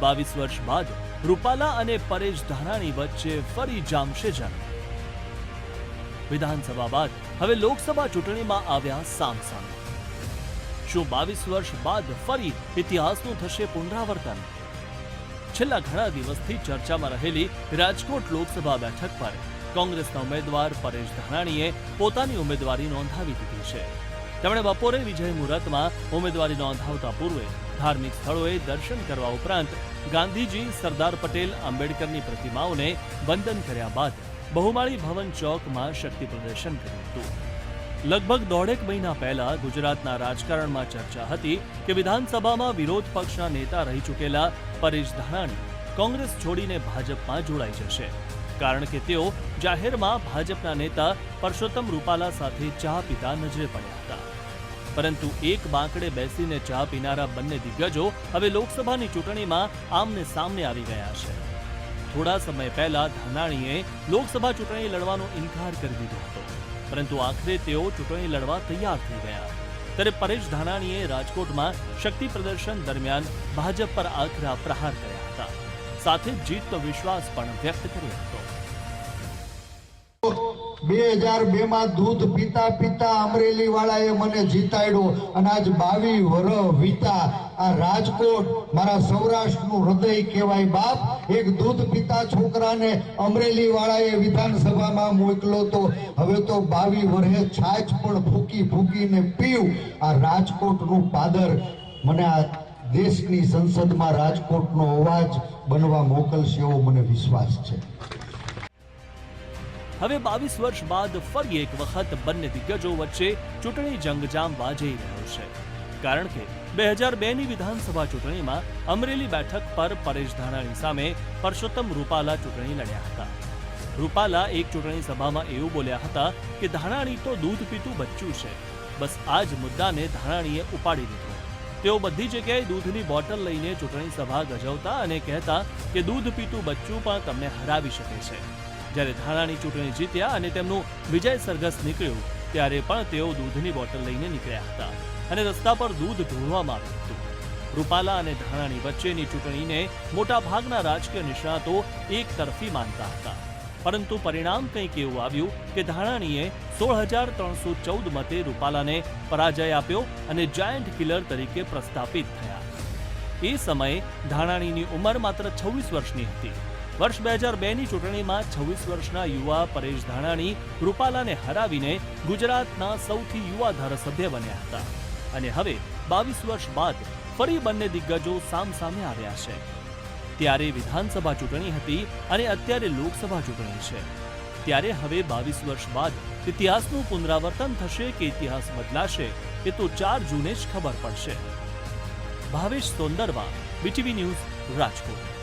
બાવીસ વર્ષ બાદ રૂપાલા અને પરેશ ધાનાણી વચ્ચે ફરી જામશે જંગ વિધાનસભા બાદ હવે લોકસભા ચૂંટણીમાં આવ્યા સામસામે. શું બાવીસ વર્ષ બાદ ફરી ઇતિહાસનું થશે પુનરાવર્તન? છેલ્લા ઘણા દિવસથી ચર્ચામાં રહેલી રાજકોટ લોકસભા બેઠક પર કોંગ્રેસના ઉમેદવાર પરેશ ધાનાણીએ પોતાની ઉમેદવારી નોંધાવી દીધી છે. તેમણે બપોરે વિજય મુહૂર્તમાં ઉમેદવારી નોંધાવતા પૂર્વે ધાર્મિક સ્થળોએ દર્શન કરવા ઉપરાંત ગાંધીજી, સરદાર પટેલ, આંબેડકરની પ્રતિમાઓને વંદન કર્યા બાદ બહુમાળી ભવન ચોકમાં શક્તિ પ્રદર્શન કર્યું હતું. લગભગ દોઢેક મહિના પહેલા ગુજરાતના રાજકારણમાં ચર્ચા હતી કે વિધાનસભામાં વિરોધ પક્ષના નેતા રહી ચૂકેલા પરેશ ધાનાણી કોંગ્રેસ છોડીને ભાજપમાં જોડાઈ જશે. કારણ કે તેઓ જાહેરમાં ભાજપના નેતા પરસોત્તમ રૂપાલા સાથે ચા પીતા નજરે પડ્યા હતા. પરંતુ એક બાંકડે બેસીને ચા પીનારા બંને દિગ્ગજો હવે લોકસભાની ચૂંટણીમાં આમને સામને આવી ગયા છે. થોડા સમય પહેલા ધાનાણીએ લોકસભા ચૂંટણી લડવાનો ઇનકાર કરી દીધો હતો. પરંતુ આખરે તેઓ ચૂંટણી લડવા તૈયાર થઈ ગયા. ત્યારે પરેશ ધાનાણીએ રાજકોટમાં શક્તિ પ્રદર્શન દરમિયાન ભાજપ પર આકરા પ્રહાર કર્યા હતા. સાથે જીતનો વિશ્વાસ પણ વ્યક્ત કર્યો હતો. બે હજાર બે માં દૂધ પીતા પીતા અમરેલી વાળાએ મને જીતાડ્યો અને આજ બાવી વર વીતા. આ રાજકોટ મારા સૌરાષ્ટ્રનું હૃદય કહેવાય બાપ. એક દૂધ પીતા છોકરાને અમરેલી વાળાએ વિધાનસભામાં મોકલો તો. હવે તો બાવી વર્ષે છાચ પણ ફૂકી ફૂકીને પીવું. આ રાજકોટનું પાદર મને આ દેશની સંસદમાં રાજકોટનો અવાજ બનવા મોકલશે એવો મને વિશ્વાસ છે. હવે બાવીસ વર્ષ બાદ ફરી એક વખત બંને દિગ્ગજો વચ્ચે ચૂંટણી જંગ જામવા રહ્યો છે. કારણ કે બે હજાર બેની વિધાનસભા ચૂંટણીમાં અમરેલી બેઠક પર પરેશ ધાનાણી સામે પરસોત્તમ રૂપાલા ચૂંટણી લડ્યા હતા. રૂપાલા એક ચૂંટણી સભામાં એવું બોલ્યા હતા કે ધાનાણી તો દૂધ પીતું બચ્ચું છે. બસ આ જ મુદ્દાને ધાનાણીએ ઉપાડી લીધો. તેઓ બધી જગ્યાએ દૂધની બોટલ લઈને ચૂંટણી સભા ગજવતા અને કહેતા કે દૂધ પીતું બચ્ચું પણ તમને હરાવી શકે છે. જ્યારે ધારાની ચૂંટણી જીત્યા અને તેમનું વિજય સરઘસ નીકળ્યું, ત્યારે પણ તેઓ દૂધની બોટલ લઈને નીકળ્યા હતા અને રસ્તા પર દૂધ ઢોળવામાં આવ્યું હતું. રૂપાલા અને ધાણાની વચ્ચેની ચૂંટણીને મોટાભાગના રાજકીય નિષ્ણાતો એક તરફી માનતા હતા. પરંતુ પરિણામ કંઈક એવું આવ્યું કે ધાણાણીએ સોળ હજાર ત્રણસો ચૌદ મતે રૂપાલાને પરાજય આપ્યો અને જાયન્ટ કિલર તરીકે પ્રસ્થાપિત થયા. એ સમયે ધાણાણીની ઉંમર માત્ર છવ્વીસ વર્ષની હતી. વર્ષ બે હજાર બેની ચૂંટણીમાં છવ્વીસ વર્ષના યુવા પરેશ ધાણાણી રૂપાલાને હરાવીને ગુજરાતના સૌથી યુવા ધારાસભ્ય બન્યા હતા. અને હવે બાવીસ વર્ષ બાદ ફરી બંને દિગ્ગજો સામસામે આવ્યા છે. ત્યારે વિધાનસભા ચૂંટણી હતી અને અત્યારે લોકસભા ચૂંટણી છે. ત્યારે હવે બાવીસ વર્ષ બાદ ઇતિહાસનું પુનરાવર્તન થશે કે ઇતિહાસ બદલાશે એ તો ચાર જૂને જ ખબર પડશે. Bhavesh Sondarva, BTV news, Rajkot.